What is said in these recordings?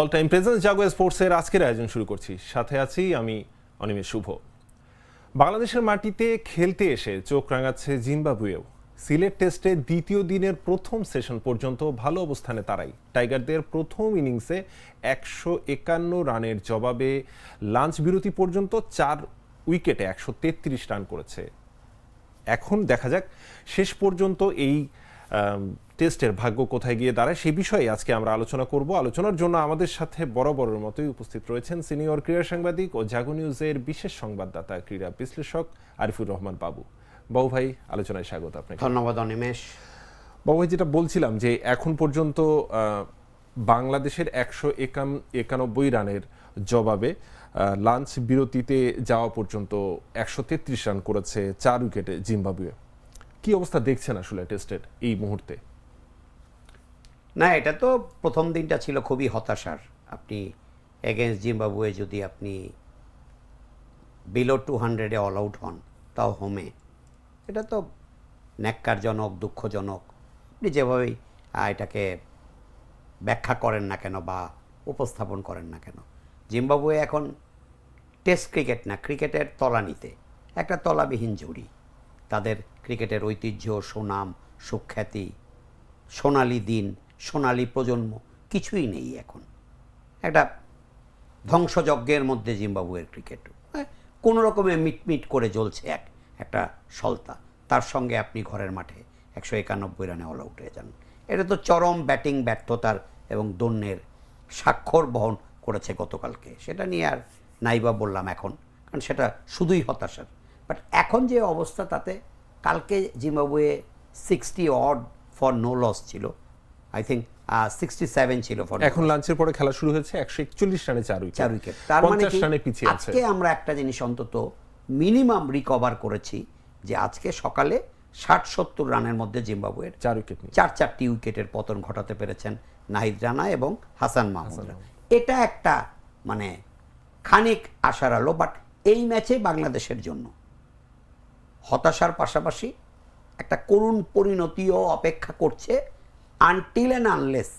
All time presence জাগো স্পোর্টসের আজকের আয়োজন শুরু করছি। সাথে আছি আমি অনিমেষ শুভ। বাংলাদেশের মাটিতে খেলতে এসে চোখ রাঙাচ্ছে জিম্বাবুয়েও। সিলেট টেস্টে দ্বিতীয় দিনের প্রথম সেশন পর্যন্ত ভালো অবস্থানে তারাই। টাইগারদের প্রথম ইনিংসে একশো একান্ন রানের জবাবে লাঞ্চ বিরতি পর্যন্ত চার উইকেটে একশো তেত্রিশ রান করেছে। এখন দেখা যাক, শেষ পর্যন্ত এই টেস্টের ভাগ্য কোথায় গিয়ে দাঁড়ায় সে বিষয়ে আজকে আমরা আলোচনা করব। আলোচনার জন্য আমাদের সাথে বরাবরের মতোই উপস্থিত রয়েছেন সিনিয়র ক্রীড়া সাংবাদিক ও জাগো নিউজের বিশেষ সংবাদদাতা ক্রীড়া বিশ্লেষক আরিফুর রহমান বাবু। বাবু ভাই আলোচনায় স্বাগত আপনাকে। ধন্যবাদ অনিমেষ। বাবু ভাই যেটা বলছিলাম যে এখন পর্যন্ত বাংলাদেশের একশো একান একানব্বই রানের জবাবে লাঞ্চ বিরতিতে যাওয়া পর্যন্ত একশো তেত্রিশ রান করেছে চার উইকেটে জিম্বাবুয়ে। কি অবস্থা দেখছেন আসলে টেস্টের এই মুহূর্তে? না, এটা তো প্রথম দিনটা ছিল খুবই হতাশার। আপনি এগেনস্ট জিম্বাবুয়ে যদি আপনি বিলো টু হান্ড্রেডে অল আউট হন, তাও হোমে এটা তো ন্যাক্কারজনক, দুঃখজনক। আপনি যেভাবেই এটাকে ব্যাখ্যা করেন না কেন বা উপস্থাপন করেন না কেন। জিম্বাবুয়ে এখন টেস্ট ক্রিকেট না ক্রিকেটের তলানিতে। একটা তলাবিহীন জুড়ি তাদের ক্রিকেটের ঐতিহ্য সুনাম সুখ্যাতি সোনালি দিন সোনালি প্রজন্ম কিছুই নেই এখন। একটা ধ্বংসযজ্ঞের মধ্যে জিম্বাবুয়ের ক্রিকেট। হ্যাঁ, কোনো রকমে মিটমিট করে জ্বলছে এক একটা সলতা। তার সঙ্গে আপনি ঘরের মাঠে একশো একানব্বই রানে অল আউট হয়ে যান। এটা তো চরম ব্যাটিং ব্যর্থতার এবং দন্যের স্বাক্ষর বহন করেছে গতকালকে। সেটা নিয়ে আর নাইবা বললাম এখন কারণ সেটা শুধুই হতাশার। বাট এখন যে অবস্থা তাতে কালকে Zimbabwe sixty odd for no loss ছিল। আই থিঙ্ক সিক্সটি সেভেন ছিল ফর এখন লাঞ্চের পরে খেলা শুরু হয়েছে একশো একচল্লিশ রানে চার উইকেট। চার উইকেট। তার মানে রানে পিছিয়ে আজকে আমরা একটা জিনিস অন্তত মিনিমাম রিকভার করেছি যে আজকে সকালে ষাট সত্তর রানের মধ্যে জিম্বাবুয়ের চার উইকেট চার চারটি উইকেটের পতন ঘটাতে পেরেছেন নাহিদ রানা এবং হাসান মাহমুদরা এটা একটা মানে খানিক আশার আলো বাট এই ম্যাচে বাংলাদেশের জন্য। হতাশার পাশাপাশি একটা করুণ পরিণতিও অপেক্ষা করছে আনটিল অ্যান্ড আনলেস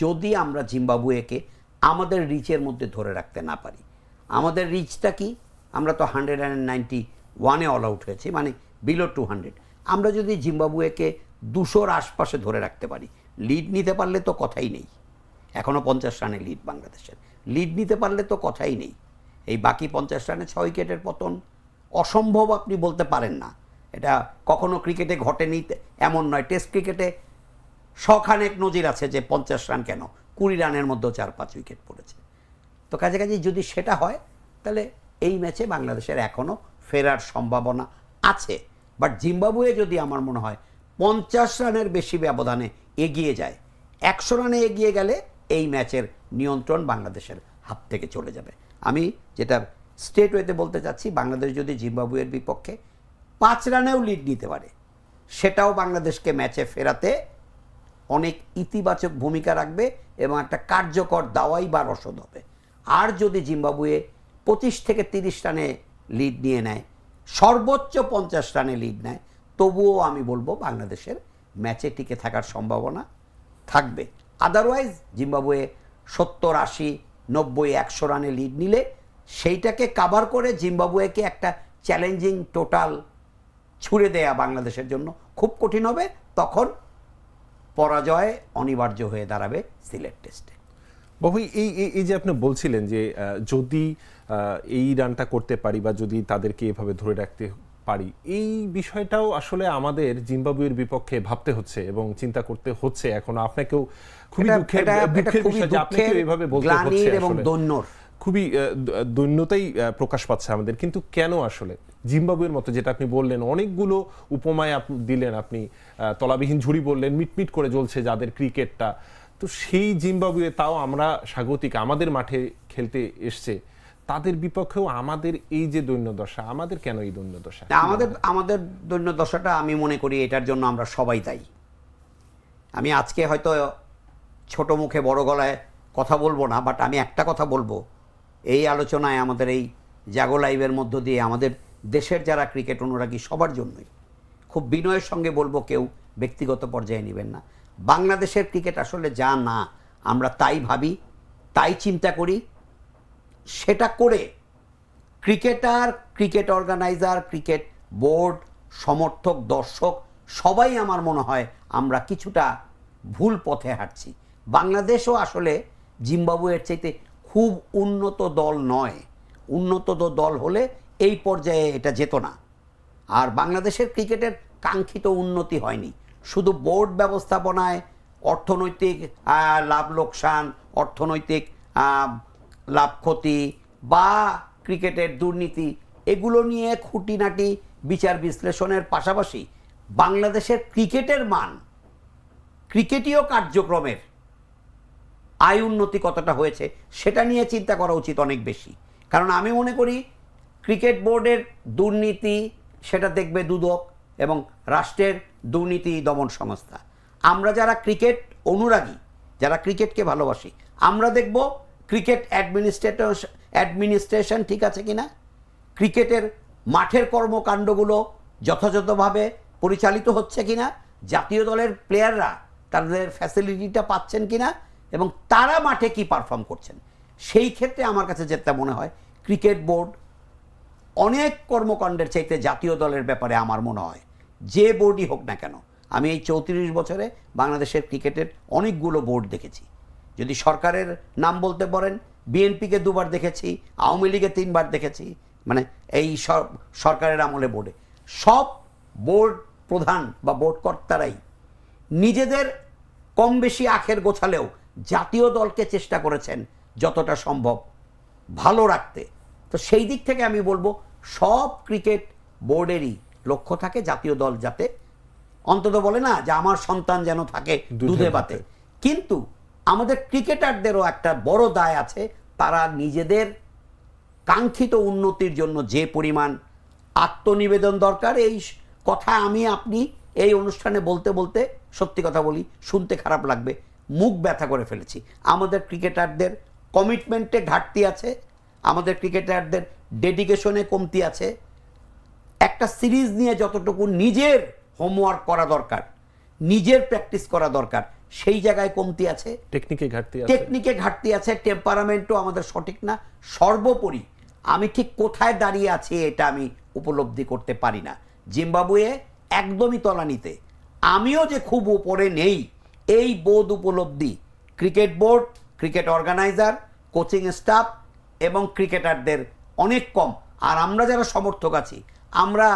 যদি আমরা জিম্বাবুয়েকে আমাদের রিচের মধ্যে ধরে রাখতে না পারি। আমাদের রিচটা কি? আমরা তো হান্ড্রেড অ্যান্ড নাইনটি ওয়ানে অল আউট হয়েছি মানে বিলো টু হান্ড্রেড আমরা যদি জিম্বাবুয়েকে দুশোর আশপাশে ধরে রাখতে পারি লিড নিতে পারলে তো কথাই নেই। এখনও পঞ্চাশ রানে লিড বাংলাদেশের। লিড নিতে পারলে তো কথাই নেই। এই বাকি পঞ্চাশ রানে ছয় উইকেটের পতন অসম্ভব আপনি বলতে পারেন না। এটা কখনো ক্রিকেটে ঘটেনি, এমন নয়। টেস্ট ক্রিকেটে শখানেক নজির আছে যে পঞ্চাশ রান কেন? কুড়ি রানের মধ্যেও চার পাঁচ উইকেট পড়েছে। তো কাছাকাছি যদি সেটা হয়, তাহলে এই ম্যাচে বাংলাদেশের এখনও ফেরার সম্ভাবনা আছে। বাট জিম্বাবুয়ে যদি আমার মনে হয় পঞ্চাশ রানের বেশি ব্যবধানে এগিয়ে যায়, একশো রানে এগিয়ে গেলে এই ম্যাচের নিয়ন্ত্রণ বাংলাদেশের হাত থেকে চলে যাবে। আমি যেটা স্টেট ওয়েতে বলতে চাচ্ছি, বাংলাদেশ যদি জিম্বাবুয়ের বিপক্ষে পাঁচ রানেও লিড নিতে পারে, সেটাও বাংলাদেশকে ম্যাচে ফেরাতে অনেক ইতিবাচক ভূমিকা রাখবে এবং একটা কার্যকর দাওয়াই বা রসদ হবে। আর যদি জিম্বাবুয়ে পঁচিশ থেকে তিরিশ রানে লিড নিয়ে নেয়, সর্বোচ্চ পঞ্চাশ রানে লিড নেয়, তবুও আমি বলব বাংলাদেশের ম্যাচে টিকে থাকার সম্ভাবনা থাকবে। আদারওয়াইজ জিম্বাবুয়ে সত্তর, আশি, নব্বই, একশো রানে লিড নিলে সেইটাকে কাভার করে জিম্বাবুয়েকে একটা চ্যালেঞ্জিং টোটাল ছুড়ে দেয়া বাংলাদেশের জন্য খুব কঠিন হবে তখন পরাজয় অনিবার্য হয়ে দাঁড়াবে সিলেট টেস্টে বাবু এই এই- যে আপনি বলছিলেন যে যদি এই রানটা করতে পারি বা যদি তাদেরকে এভাবে ধরে রাখতে পারি এই বিষয়টাও আসলে আমাদের জিম্বাবুয়ের বিপক্ষে ভাবতে হচ্ছে এবং চিন্তা করতে হচ্ছে এখন আপনাকেও খুবই দুঃখের বিষয় যে এভাবে বলতে হচ্ছে এবং। দৈন্যর। খুবই দৈন্যতাই প্রকাশ পাচ্ছে আমাদের। কিন্তু কেন আসলে? জিম্বাবুয়ের মতো যেটা আপনি বললেন, অনেকগুলো উপমায় আপনি দিলেন, আপনি তলাবিহীন ঝুড়ি বললেন, মিটমিট করে জ্বলছে যাদের ক্রিকেটটা। তো সেই জিম্বাবুয়ে তাও আমরা স্বাগতিক, আমাদের মাঠে খেলতে এসছে। তাদের বিপক্ষেও আমাদের এই যে দৈন্যদশা, আমাদের কেন এই দৈন্যদশা? আমাদের আমাদের দৈন্যদশাটা আমি মনে করি এটার জন্য আমরা সবাই দায়ী। আমি আজকে হয়তো ছোট মুখে বড় গলায় কথা বলব না, বাট আমি একটা কথা বলব। এই আলোচনায় আমাদের এই জাগো লাইভের মধ্য দিয়ে আমাদের দেশের যারা ক্রিকেট অনুরাগী, সবার জন্যই খুব বিনয়ের সঙ্গে বলব, কেউ ব্যক্তিগত পর্যায়ে নেবেন না। বাংলাদেশের ক্রিকেট আসলে যা না, আমরা তাই ভাবি, তাই চিন্তা করি, সেটা করে cricketer, cricket organiser, cricket board, সমর্থক, দর্শক, সবাই আমার মনে হয় আমরা কিছুটা ভুল পথে হাঁটছি। বাংলাদেশও আসলে জিম্বাবুয়ের চাইতে খুব উন্নত দল নয়। উন্নত দল হলে এই পর্যায়ে এটা যেত না। আর বাংলাদেশের ক্রিকেটের কাঙ্ক্ষিত উন্নতি হয়নি। শুধু বোর্ড ব্যবস্থাপনায় অর্থনৈতিক লাভ লোকসান, অর্থনৈতিক লাভ ক্ষতি বা ক্রিকেটের দুর্নীতি, এগুলো নিয়ে খুঁটিনাটি বিচার বিশ্লেষণের পাশাপাশি বাংলাদেশের ক্রিকেটের মান ক্রিকেটীয় কার্যক্রমের আয় উন্নতি কতটা হয়েছে, সেটা নিয়ে চিন্তা করা উচিত অনেক বেশি। কারণ আমি মনে করি, ক্রিকেট বোর্ডের দুর্নীতি, সেটা দেখবে দুদক এবং রাষ্ট্রের দুর্নীতি দমন সংস্থা। আমরা যারা ক্রিকেট অনুরাগী, যারা ক্রিকেটকে ভালোবাসি, আমরা দেখব ক্রিকেট অ্যাডমিনিস্ট্রেটর, অ্যাডমিনিস্ট্রেশন ঠিক আছে কিনা? ক্রিকেটের মাঠের কর্মকাণ্ডগুলো যথাযথভাবে পরিচালিত হচ্ছে কিনা? জাতীয় দলের প্লেয়াররা তাদের ফ্যাসিলিটিটা পাচ্ছেন কিনা? এবং তারা মাঠে কি পারফর্ম করছেন? সেই ক্ষেত্রে আমার কাছে যেটা মনে হয় ক্রিকেট বোর্ড অনেক কর্মকাণ্ডের চাইতে জাতীয় দলের ব্যাপারে আমার মনে হয়, যে বোর্ডই হোক না কেন, আমি এই চৌত্রিশ বছরে বাংলাদেশের ক্রিকেটের অনেকগুলো বোর্ড দেখেছি। যদি সরকারের নাম বলতে পারেন বিএনপিকে দুবার দেখেছি, আওয়ামী লীগে তিনবার দেখেছি মানে এই সর- সরকারের আমলে বোর্ডে সব বোর্ড প্রধান বা বোর্ড কর্তারাই নিজেদের কম বেশি আখের গোছালেও জাতীয় দলকে চেষ্টা করেছেন যতটা সম্ভব ভালো রাখতে। তো সেই দিক থেকে আমি বলব সব ক্রিকেট বোর্ডেরই লক্ষ্য থাকে জাতীয় দল যাতে অন্তত বলে না যে আমার সন্তান যেন থাকে দুধে। বাতে কিন্তু আমাদের ক্রিকেটারদেরও একটা বড় দায় আছে তারা নিজেদের কাঙ্ক্ষিত উন্নতির জন্য যে পরিমাণ আত্মনিবেদন দরকার এই কথা আমি আপনি এই অনুষ্ঠানে বলতে বলতে সত্যি কথা বলি শুনতে খারাপ লাগবে। মুখ ব্যথা করে ফেলেছি। আমাদের ক্রিকেটারদের কমিটমেন্টে ঘাটতি আছে আমাদের ক্রিকেটারদের ডেডিকেশনে কমতি আছে। একটা সিরিজ নিয়ে যতটুকু নিজের হোমওয়ার্ক করা দরকার নিজের প্র্যাকটিস করা দরকার সেই জায়গায় কমতি আছে। টেকনিকে ঘাটতি আছে। টেকনিকে ঘাটতি আছে টেম্পারামেন্টও আমাদের সঠিক না। সর্বোপরি আমি ঠিক কোথায় দাঁড়িয়ে আছি এটা আমি উপলব্ধি করতে পারি না। জিম্বাবুয়ে একদমই তলানিতে। আমিও যে খুব উপরে নেই এই বোধ উপলব্ধি। Cricket board, cricket organiser, coaching staff এবং ক্রিকেটারদের অনেক কম। আর আমরা যারা সমর্থক আছি, আমরা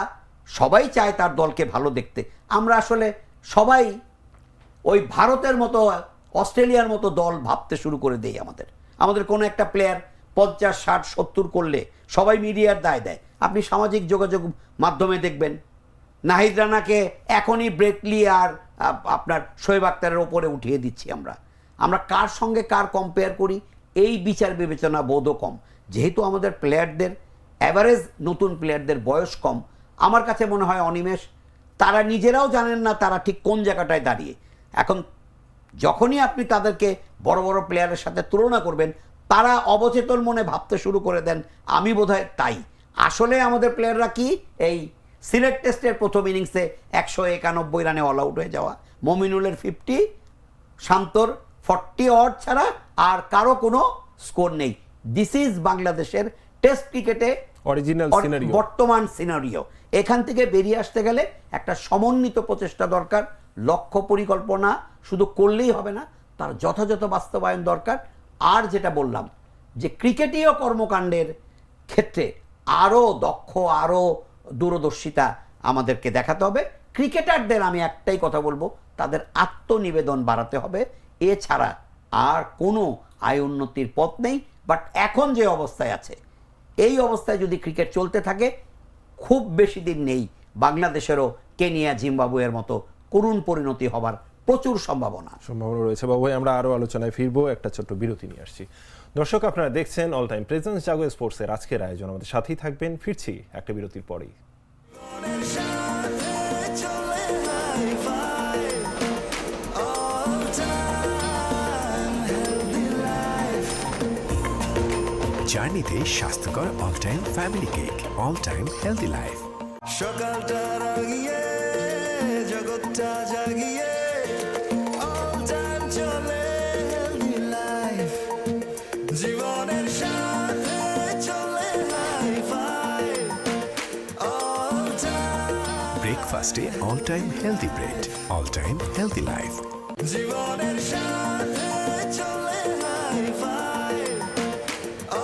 সবাই চায় তার দলকে ভালো দেখতে। আমরা আসলে সবাই ওই ভারতের মতো, অস্ট্রেলিয়ার মতো দল ভাবতে শুরু করে দেয় আমাদের। আমাদের কোনো একটা প্লেয়ার পঞ্চাশ, ষাট, সত্তর করলে সবাই মিডিয়ার দায় দেয়। আপনি সামাজিক যোগাযোগ মাধ্যমে দেখবেন, নাহিদ রানাকে এখনই ব্রেকলি আর আপনার শোয়েব আক্তারের ওপরে উঠিয়ে দিচ্ছি আমরা। আমরা কার সঙ্গে কার কম্পেয়ার করি? এই বিচার বিবেচনা বোধও কম। যেহেতু আমাদের প্লেয়ারদের অ্যাভারেজ নতুন প্লেয়ারদের বয়স কম, আমার কাছে মনে হয় অনিমেষ, তারা নিজেরাও জানেন না তারা ঠিক কোন জায়গাটায় দাঁড়িয়ে। এখন যখনই আপনি তাদেরকে বড় বড় প্লেয়ারের সাথে তুলনা করবেন, তারা অবচেতন মনে ভাবতে শুরু করে দেন, আমি বোধহয় তাই। আসলে আমাদের প্লেয়াররা কি? এই সিলেট টেস্টের প্রথম ইনিংসে একশো একানব্বই রানে অল আউট হয়ে যাওয়া। মমিনুলের ফিফটি শান্তর ফর্টি অড ছাড়া আর কারও কোনো স্কোর নেই। দিস ইজ বাংলাদেশের টেস্ট ক্রিকেটে অরিজিনাল সিনারিও বর্তমান সিনারিও এখান থেকে বেরিয়ে আসতে গেলে একটা সমন্বিত প্রচেষ্টা দরকার। লক্ষ্য পরিকল্পনা শুধু করলেই হবে না তার যথাযথ বাস্তবায়ন দরকার। আর যেটা বললাম যে ক্রিকেটীয় কর্মকাণ্ডের ক্ষেত্রে আরও দক্ষ আরও দূরদর্শিতা আমাদেরকে দেখাতে হবে। ক্রিকেটারদের আমি একটাই কথা বলব, তাদের আত্মনিবেদন বাড়াতে হবে। এছাড়া আর কোনো আয় উন্নতির পথ নেই বাট এখন যে অবস্থায় আছে, এই অবস্থায় যদি ক্রিকেট চলতে থাকে, খুব বেশি দিন নেই বাংলাদেশেরও কেনিয়া জিম্বাবুয়ের মতো করুণ পরিণতি হবার প্রচুর সম্ভাবনা। সম্ভাবনা রয়েছে। বাবু আমরা আরও আলোচনায় ফিরবো, একটা ছোট্ট বিরতি নিয়ে আসছি। দর্শক আপনারা দেখছেন অল টাইম প্রেজেন্স জাগো স্পোর্টসের আজকের আয়োজন। আমাদের সাথেই থাকবেন ফিরছি একটা বিরতির পরেই। জার্নিতে স্বাস্থ্যকর all time family cake all time healthy life সকালটা রাগিয়ে জগৎটা ব্রেকফাস্টে all time healthy bread all time healthy life জীবনের সাথে চলে hi fi.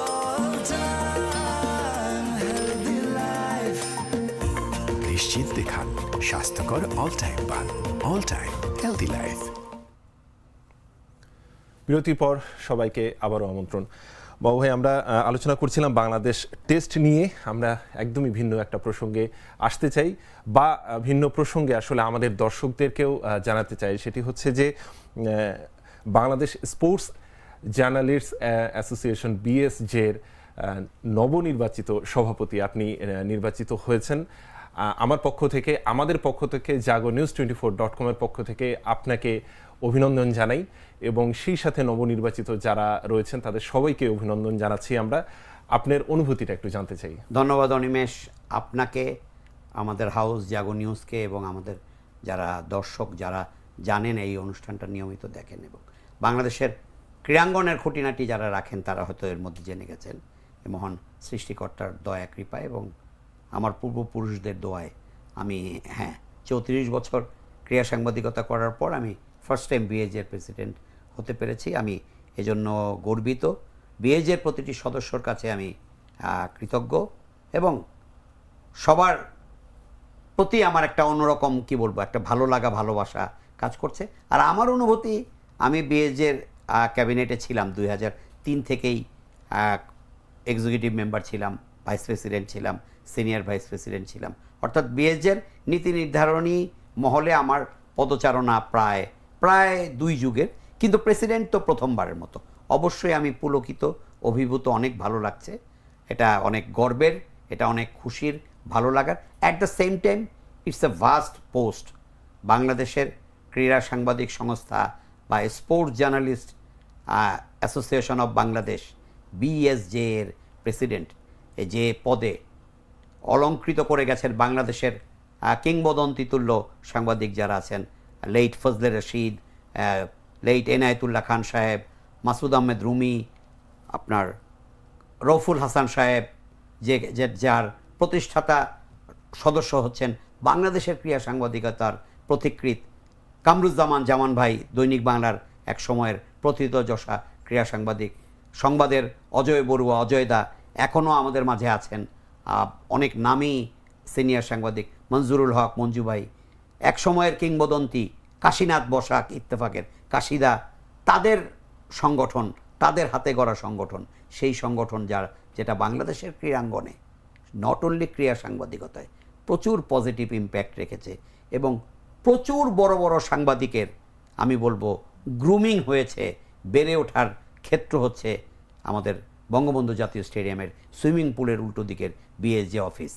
All time healthy life নিশ্চিন্তে খান স্বাস্থ্যকর অল টাইম পান অল টাইম হেলদি লাইফ বিরতির পর সবাইকে আবারও আমন্ত্রণ। বাবু ভাই আমরা আলোচনা করছিলাম বাংলাদেশ টেস্ট নিয়ে। আমরা একদমই ভিন্ন একটা প্রসঙ্গে আসতে চাই বা ভিন্ন প্রসঙ্গে আসলে আমাদের দর্শকদেরকেও জানাতে চাই। সেটি হচ্ছে যে বাংলাদেশ স্পোর্টস জার্নালিস্ট অ্যাসোসিয়েশন বিএসজের নবনির্বাচিত সভাপতি আপনি নির্বাচিত হয়েছেন। আমার পক্ষ থেকে, আমাদের পক্ষ থেকে, Jago news twenty four dot কমের পক্ষ থেকে আপনাকে অভিনন্দন জানাই। এবং সেই সাথে নবনির্বাচিত যারা রয়েছেন, তাদের সবাইকে অভিনন্দন জানাচ্ছি আমরা। আপনার অনুভূতিটা একটু জানতে চাই। ধন্যবাদ অনিমেষ। আপনাকে, আমাদের হাউস জাগো নিউজকে এবং আমাদের যারা দর্শক, যারা জানেন এই অনুষ্ঠানটা নিয়মিত দেখেন এবং বাংলাদেশের ক্রীড়াঙ্গনের খুঁটিনাটি যারা রাখেন, তারা হয়তো এর মধ্যে জেনে গেছেন মহান সৃষ্টিকর্তার দয়া, কৃপা এবং আমার পূর্বপুরুষদের দোয়ায় আমি হ্যাঁ চৌত্রিশ বছর ক্রীড়া সাংবাদিকতা করার পর আমি ফার্স্ট টাইম বিএজের প্রেসিডেন্ট হতে পেরেছি। আমি এজন্য গর্বিত। বিএজের প্রতিটি সদস্যর কাছে আমি কৃতজ্ঞ এবং সবার প্রতি আমার একটা অন্যরকম, কি বলব, একটা ভালো লাগা, ভালোবাসা কাজ করছে। আর আমার অনুভূতি, আমি বিএজের ক্যাবিনেটে ছিলাম দুই হাজার তিন থেকেই এক্সিকিউটিভ মেম্বার ছিলাম ভাইস প্রেসিডেন্ট ছিলাম সিনিয়র ভাইস প্রেসিডেন্ট ছিলাম। অর্থাৎ বিএজের নীতি নির্ধারণী মহলে আমার পদচারণা প্রায় প্রায় দুই যুগের। কিন্তু প্রেসিডেন্ট তো প্রথমবারের মতো। অবশ্যই আমি পুলকিত অভিভূত অনেক ভালো লাগছে। এটা অনেক গর্বের এটা অনেক খুশির ভালো লাগার। At the same time it's a vast post বাংলাদেশের ক্রীড়া সাংবাদিক সংস্থা বা sports journalist association of Bangladesh BSJ এর প্রেসিডেন্ট যে পদে অলঙ্কৃত করে গেছেন বাংলাদেশের আহ, কিংবদন্তি তুল্য সাংবাদিক যারা আছেন লেইট ফজলে রশিদ লেইট এনায়েতুল্লাহ খান সাহেব, মাসুদ আহমেদ রুমি, আপনার রফুল হাসান সাহেব, যে যার প্রতিষ্ঠাতা সদস্য হচ্ছেন বাংলাদেশের ক্রীড়া সাংবাদিকতার প্রতিকৃত কামরুজ্জামান জামান ভাই, দৈনিক বাংলার এক সময়ের প্রথিতযশা ক্রীড়া সাংবাদিক। সংবাদের অজয় বড়ুয়া, অজয় দা এখনও আমাদের মাঝে আছেন। অনেক নামী সিনিয়র সাংবাদিক মঞ্জুরুল হক মঞ্জু ভাই, এক সময়ের কিংবদন্তি কাশীনাথ বসাক ইত্তেফাকের কাশিদা, তাদের সংগঠন, তাদের হাতে গড়া সংগঠন, সেই সংগঠন যার, যেটা বাংলাদেশের ক্রীড়াঙ্গনে নট অনলি ক্রীড়া সাংবাদিকতায় প্রচুর পজিটিভ ইম্প্যাক্ট রেখেছে এবং প্রচুর বড় বড় সাংবাদিকের, আমি বলব গ্রুমিং হয়েছে, বেড়ে ওঠার ক্ষেত্র হচ্ছে আমাদের বঙ্গবন্ধু জাতীয় স্টেডিয়ামের সুইমিং পুলের উল্টো দিকের বিএসজে অফিস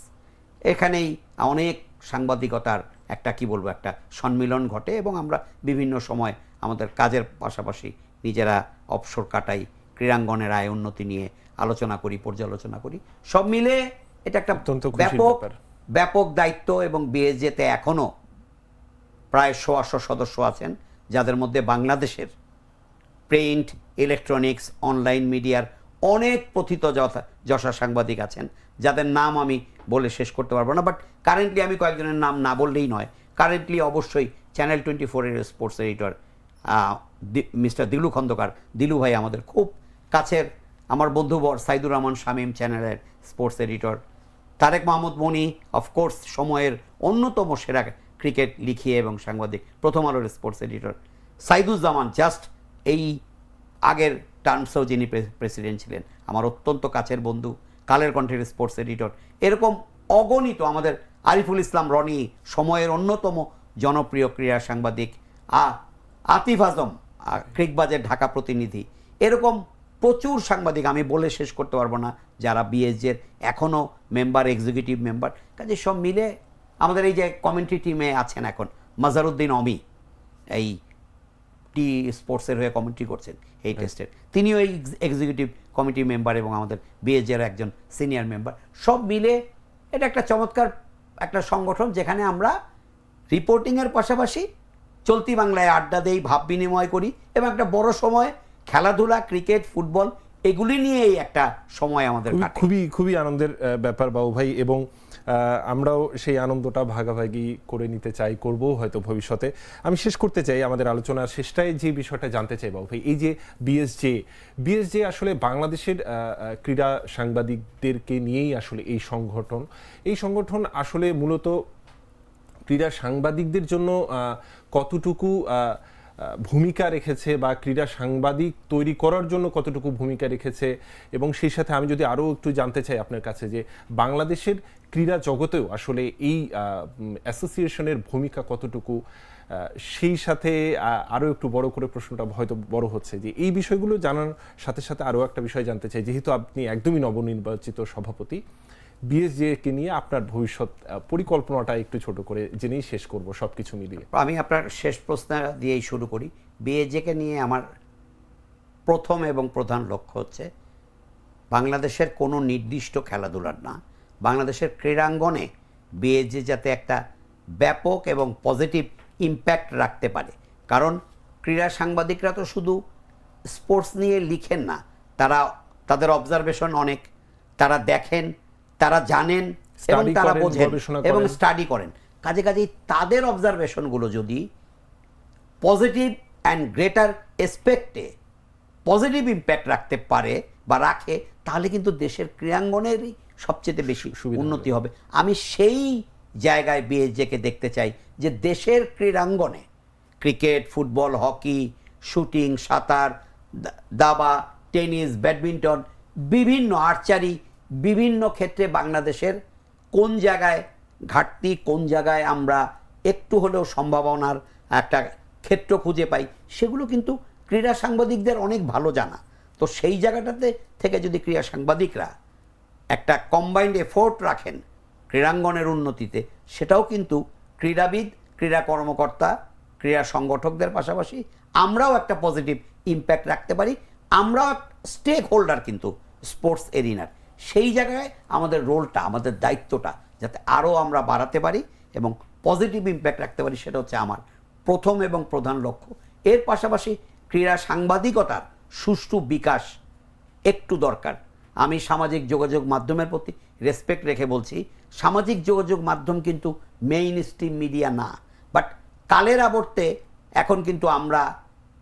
এখানেই অনেক সাংবাদিকতার একটা, কি বলব, একটা সম্মিলন ঘটে এবং আমরা বিভিন্ন সময় আমাদের কাজের পাশাপাশি নিজেরা অবসর কাটাই ক্রীড়াঙ্গনের আয় উন্নতি নিয়ে আলোচনা করি পর্যালোচনা করি। সব মিলে এটা একটা অত্যন্ত ব্যাপক ব্যাপক দায়িত্ব এবং বিএসজেতে এখনও প্রায় সোয়াশো সদস্য আছেন যাদের মধ্যে বাংলাদেশের প্রিন্ট ইলেকট্রনিক্স অনলাইন মিডিয়ার অনেক প্রথিত যশা সাংবাদিক আছেন যাদের নাম আমি বলে শেষ করতে পারব না বাট কারেন্টলি আমি কয়েকজনের নাম না বললেই নয়। কারেন্টলি অবশ্যই চ্যানেল টোয়েন্টি ফোরের sports editor mister Dilu Khandaker. Dilu ভাই আমাদের খুব কাছের। আমার বন্ধু বর সাইদুর রহমান শামীম চ্যানেলের sports editor Tarek Mahmud Moni of course সময়ের অন্যতম সেরা ক্রিকেট লিখিয়ে এবং সাংবাদিক, প্রথম আলোর স্পোর্টস এডিটর সাইদুজ্জামান জাস্ট এই আগের টার্মসেও যিনি প্রেসিডেন্ট ছিলেন, আমার অত্যন্ত কাছের বন্ধু, কালের কণ্ঠের স্পোর্টস এডিটর এরকম অগণিত আমাদের আরিফুল ইসলাম রনি, সময়ের অন্যতম জনপ্রিয় ক্রীড়া সাংবাদিক। আ আতিফ আজম ক্রিকবাজের ঢাকা প্রতিনিধি। এরকম প্রচুর সাংবাদিক আমি বলে শেষ করতে পারব না যারা বিএসজের এখনও মেম্বার এক্সিকিউটিভ মেম্বার কাজে সব মিলে আমাদের এই যে কমেন্ট্রি টিমে আছেন এখন মাজারুদ্দিন অমি এই টি স্পোর্টসের হয়ে কমেন্ট্রি করছেন এই টেস্টের তিনিও এই এক্সিকিউটিভ কমিটি মেম্বার এবং আমাদের বিএজের একজন সিনিয়র মেম্বার সব মিলে এটা একটা চমৎকার একটা সংগঠন যেখানে আমরা রিপোর্টিংয়ের পাশাপাশি চলতি বাংলায় আড্ডা দেই ভাব বিনিময় করি এবং একটা বড় সময় খেলাধুলা ক্রিকেট ফুটবল এগুলি নিয়েই একটা সময় আমাদের খুবই খুবই খুবই আনন্দের ব্যাপার বাবু ভাই এবং আমরাও সেই আনন্দটা ভাগাভাগি করে নিতে চাই করব হয়তো ভবিষ্যতে। আমি শেষ করতে চাই আমাদের আলোচনার শেষটায় যে বিষয়টা জানতে চাই বাবু ভাই এই যে বিএসজে বিএসজে আসলে বাংলাদেশের ক্রীড়া সাংবাদিকদেরকে নিয়েই আসলে এই সংগঠন। এই সংগঠন আসলে মূলত ক্রীড়া সাংবাদিকদের জন্য কতটুকু ভূমিকা রেখেছে বা ক্রীড়া সাংবাদিক তৈরি করার জন্য কতটুকু ভূমিকা রেখেছে? এবং সেই সাথে আমি যদি আরও একটু জানতে চাই আপনার কাছে যে বাংলাদেশের ক্রীড়া জগতেও আসলে এই অ্যাসোসিয়েশনের ভূমিকা কতটুকু? সেই সাথে আরও একটু বড় করে প্রশ্নটা হয়তো বড় হচ্ছে যে এই বিষয়গুলো জানার সাথে সাথে আরও একটা বিষয় জানতে চাই। যেহেতু আপনি একদমই নবনির্বাচিত সভাপতি বিএসজে কে নিয়ে আপনার ভবিষ্যৎ পরিকল্পনাটা একটু ছোট করে জেনেই শেষ করব সবকিছু মিলিয়ে। আমি আপনার শেষ প্রশ্ন দিয়েই শুরু করি। বিএজেকে নিয়ে আমার প্রথম এবং প্রধান লক্ষ্য হচ্ছে, বাংলাদেশের কোনো নির্দিষ্ট খেলাধুলার না। বাংলাদেশের ক্রীড়াঙ্গনে বিএজে যাতে একটা ব্যাপক এবং পজিটিভ ইম্প্যাক্ট রাখতে পারে। কারণ ক্রীড়া সাংবাদিকরা তো শুধু স্পোর্টস নিয়ে লিখেন না, তারা, তাদের অবজারভেশন অনেক, তারা দেখেন তারা জানেন এবং তারা বোঝেন এবং স্টাডি করেন। কাজে কাজেই তাদের অবজারভেশনগুলো যদি পজিটিভ অ্যান্ড গ্রেটার এসপেক্টে পজিটিভ ইম্প্যাক্ট রাখতে পারে বা রাখে তাহলে কিন্তু দেশের ক্রীড়াঙ্গনেরই সবচেয়ে বেশি উন্নতি হবে। আমি সেই জায়গায় বিএসজেকে দেখতে চাই যে দেশের ক্রীড়াঙ্গনে ক্রিকেট ফুটবল হকি শুটিং সাঁতার দাবা টেনিস ব্যাডমিন্টন বিভিন্ন আর্চারি বিভিন্ন ক্ষেত্রে বাংলাদেশের কোন জায়গায় ঘাটতি, কোন জায়গায় আমরা একটু হলেও সম্ভাবনার একটা ক্ষেত্র খুঁজে পাই, সেগুলো কিন্তু ক্রীড়া সাংবাদিকদের অনেক ভালো জানা। তো সেই জায়গাটাতে থেকে যদি ক্রীড়া সাংবাদিকরা একটা কম্বাইন্ড এফোর্ট রাখেন ক্রীড়াঙ্গনের উন্নতিতে, সেটাও কিন্তু ক্রীড়াবিদ, ক্রীড়া কর্মকর্তা, ক্রীড়া সংগঠকদের পাশাপাশি আমরাও একটা পজিটিভ ইম্প্যাক্ট রাখতে পারি। আমরাও স্টেক হোল্ডার কিন্তু স্পোর্টস এরিনার সেই জায়গায় আমাদের রোলটা আমাদের দায়িত্বটা যাতে আরও আমরা বাড়াতে পারি এবং পজিটিভ ইম্প্যাক্ট রাখতে পারি, সেটা হচ্ছে আমার প্রথম এবং প্রধান লক্ষ্য। এর পাশাপাশি ক্রীড়া সাংবাদিকতার সুষ্ঠু বিকাশ একটু দরকার। আমি সামাজিক যোগাযোগ মাধ্যমের প্রতি রেসপেক্ট রেখে বলছি, সামাজিক যোগাযোগ মাধ্যম কিন্তু মেইন স্ট্রিম মিডিয়া না। বাট কালের আবর্তে এখন কিন্তু আমরা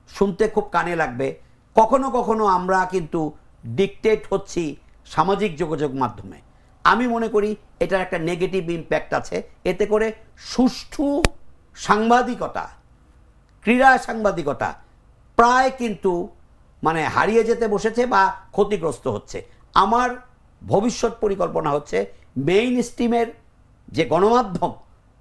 শুনতে খুব কানে লাগবে। কখনো কখনো আমরা কিন্তু ডিকটেট হচ্ছি সামাজিক যোগাযোগ মাধ্যমে। আমি মনে করি এটার একটা নেগেটিভ ইম্প্যাক্ট আছে। এতে করে সুষ্ঠু সাংবাদিকতা, ক্রীড়া সাংবাদিকতা প্রায় কিন্তু মানে হারিয়ে যেতে বসেছে বা ক্ষতিগ্রস্ত হচ্ছে। আমার ভবিষ্যৎ পরিকল্পনা হচ্ছে মেইন স্ট্রিমের যে গণমাধ্যম,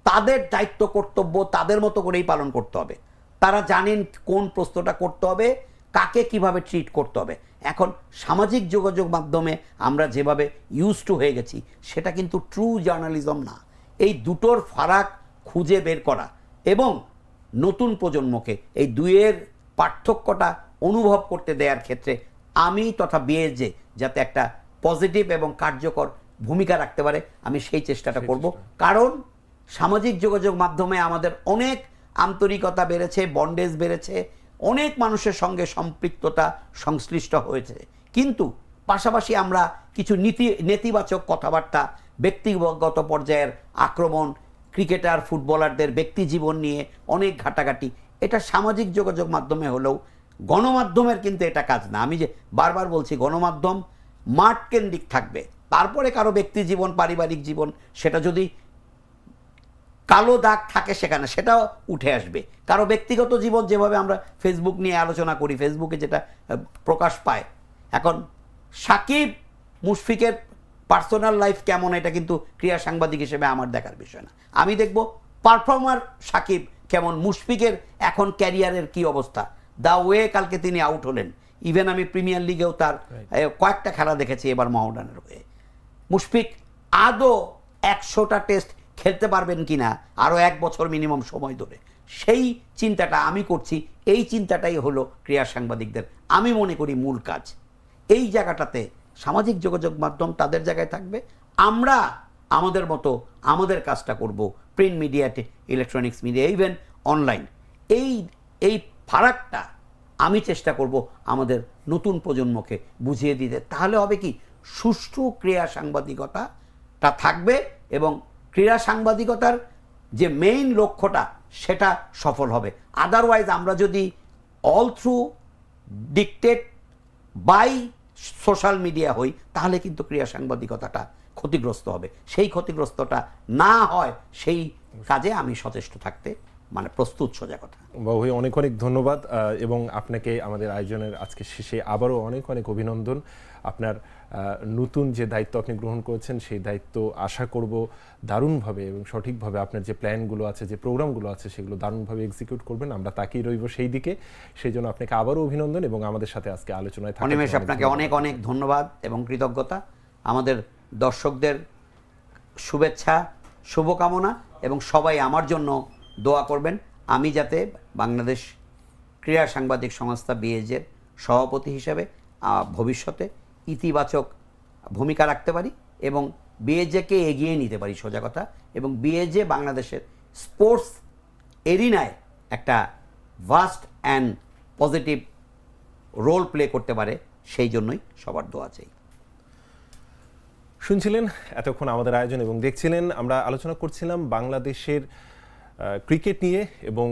তাদের দায়িত্ব, কর্তব্য তাদের মতো করেই পালন করতে হবে। তারা জানেন কোন প্রশ্নটা করতে হবে। কাকে কীভাবে ট্রিট করতে হবে? এখন সামাজিক যোগাযোগ মাধ্যমে আমরা যেভাবে ইউজ টু হয়ে গেছি সেটা কিন্তু ট্রু জার্নালিজম না। এই দুটোর ফারাক খুঁজে বের করা এবং নতুন প্রজন্মকে এই দুইয়ের পার্থক্যটা অনুভব করতে দেওয়ার ক্ষেত্রে আমি তথা বিএসজে যাতে একটা পজিটিভ এবং কার্যকর ভূমিকা রাখতে পারে আমি সেই চেষ্টাটা করব। কারণ সামাজিক যোগাযোগ মাধ্যমে আমাদের অনেক আন্তরিকতা বেড়েছে বন্ডেজ বেড়েছে অনেক মানুষের সঙ্গে সম্পৃক্ততা সংশ্লিষ্ট হয়েছে। কিন্তু পাশাপাশি আমরা কিছু নীতি, নেতিবাচক কথাবার্তা, ব্যক্তিগত পর্যায়ের আক্রমণ, ক্রিকেটার, ফুটবলারদের ব্যক্তি জীবন নিয়ে অনেক ঘাটাঘাটি। এটা সামাজিক যোগাযোগ মাধ্যমে হলেও গণমাধ্যমের কিন্তু এটা কাজ না। আমি যে বারবার বলছি, গণমাধ্যম মাঠ কেন্দ্রিক থাকবে। তারপরে কারও ব্যক্তি জীবন পারিবারিক জীবন, সেটা যদি কালো দাগ থাকে সেখানে সেটাও উঠে আসবে। কারও ব্যক্তিগত জীবন যেভাবে আমরা ফেসবুক নিয়ে আলোচনা করি ফেসবুকে যেটা প্রকাশ পায়। এখন সাকিব মুশফিকের পার্সোনাল লাইফ কেমন এটা কিন্তু ক্রীড়া সাংবাদিক হিসেবে আমার দেখার বিষয় না। আমি দেখব পারফর্মার সাকিব কেমন মুশফিকের এখন ক্যারিয়ারের কি অবস্থা। দা ওয়ে কালকে তিনি আউট হলেন। ইভেন আমি প্রিমিয়ার লিগেও তার কয়েকটা খেলা দেখেছি এবার মহডানের হয়ে। মুশফিক আদৌ একশোটা টেস্ট খেলতে পারবেন কিনা আরও এক বছর মিনিমাম সময় ধরে। সেই চিন্তাটা আমি করছি। এই চিন্তাটাই হলো ক্রীড়া সাংবাদিকদের। আমি মনে করি মূল কাজ। এই জায়গাটাতে সামাজিক যোগাযোগ মাধ্যম তাদের জায়গায় থাকবে। আমরা আমাদের মতো আমাদের কাজটা করব। প্রিন্ট মিডিয়াতে ইলেকট্রনিক্স মিডিয়া ইভেন অনলাইন এই এই ফারাকটা আমি চেষ্টা করব আমাদের নতুন প্রজন্মকে বুঝিয়ে দিতে। তাহলে হবে কি? সুষ্ঠু ক্রিয়া সাংবাদিকতা তা থাকবে এবং ক্রীড়া সাংবাদিকতার যে মেইন লক্ষ্যটা, সেটা সফল হবে। আদারওয়াইজ আমরা যদি all through dictate by social media হই, তাহলে কিন্তু ক্রীড়া সাংবাদিকতাটা ক্ষতিগ্রস্ত হবে। সেই ক্ষতিগ্রস্তটা না হয়, সেই কাজে আমি সচেষ্ট থাকতে মানে প্রস্তুত সোজা কথা। বাবু অনেক অনেক ধন্যবাদ এবং আপনাকে আমাদের আয়োজনের আজকে শেষে আবারও অনেক অনেক অভিনন্দন। আপনার নতুন যে দায়িত্ব আপনি গ্রহণ করেছেন সেই দায়িত্ব আশা করব দারুণভাবে এবং সঠিকভাবে আপনার যে প্ল্যানগুলো আছে যে প্রোগ্রামগুলো আছে সেগুলো দারুণভাবে এক্সিকিউট করবেন। আমরা তাকিয়ে রইব সেই দিকে। সেই জন্য আপনাকে আবারও অভিনন্দন এবং আমাদের সাথে আজকে আলোচনায় অনিমেষ আপনাকে অনেক অনেক ধন্যবাদ এবং কৃতজ্ঞতা। আমাদের দর্শকদের শুভেচ্ছা শুভকামনা এবং সবাই আমার জন্য দোয়া করবেন। আমি যাতে বাংলাদেশ ক্রীড়া সাংবাদিক সংস্থা বিএজের সভাপতি হিসেবে ভবিষ্যতে ইতিবাচক ভূমিকা রাখতে পারি এবং বিএজেকে এগিয়ে নিতে পারি, সোজা কথা। এবং বিএজে বাংলাদেশের স্পোর্টস এরিনায় একটা vast and positive role play করতে পারে, সেই জন্যই সবার দোয়া চাই। শুনছিলেন এতক্ষণ আমাদের আয়োজন এবং দেখছিলেন, আমরা আলোচনা করছিলাম বাংলাদেশের ক্রিকেট নিয়ে এবং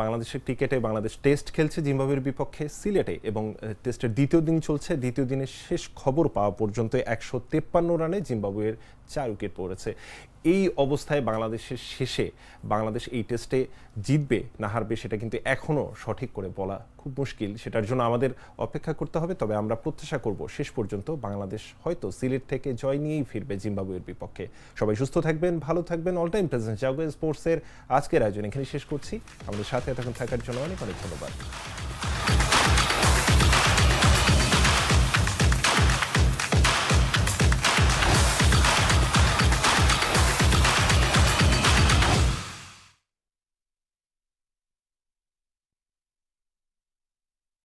বাংলাদেশের ক্রিকেটে বাংলাদেশ টেস্ট খেলছে জিম্বাবুয়ের বিপক্ষে সিলেটে এবং টেস্টের দ্বিতীয় দিন চলছে। দ্বিতীয় দিনের শেষ খবর পাওয়া পর্যন্ত একশো তেপ্পান্ন রানে জিম্বাবুয়ের চার উইকেট পড়েছে। এই অবস্থায় বাংলাদেশের শেষে, বাংলাদেশ এই টেস্টে জিতবে, না হারবে, সেটা কিন্তু এখনও সঠিক করে বলা খুব মুশকিল। সেটার জন্য আমাদের অপেক্ষা করতে হবে, তবে আমরা প্রত্যাশা করব শেষ পর্যন্ত বাংলাদেশ হয়তো সিলেট থেকে জয় নিয়েই ফিরবে জিম্বাবুয়ের বিপক্ষে। সবাই সুস্থ থাকবেন, ভালো থাকবেন। অল টাইম প্রেজেন্ট জাগো স্পোর্টসের আজকের আয়োজন এখানে শেষ করছি। আমাদের সাথে এতক্ষণ থাকার জন্য অনেক অনেক ধন্যবাদ।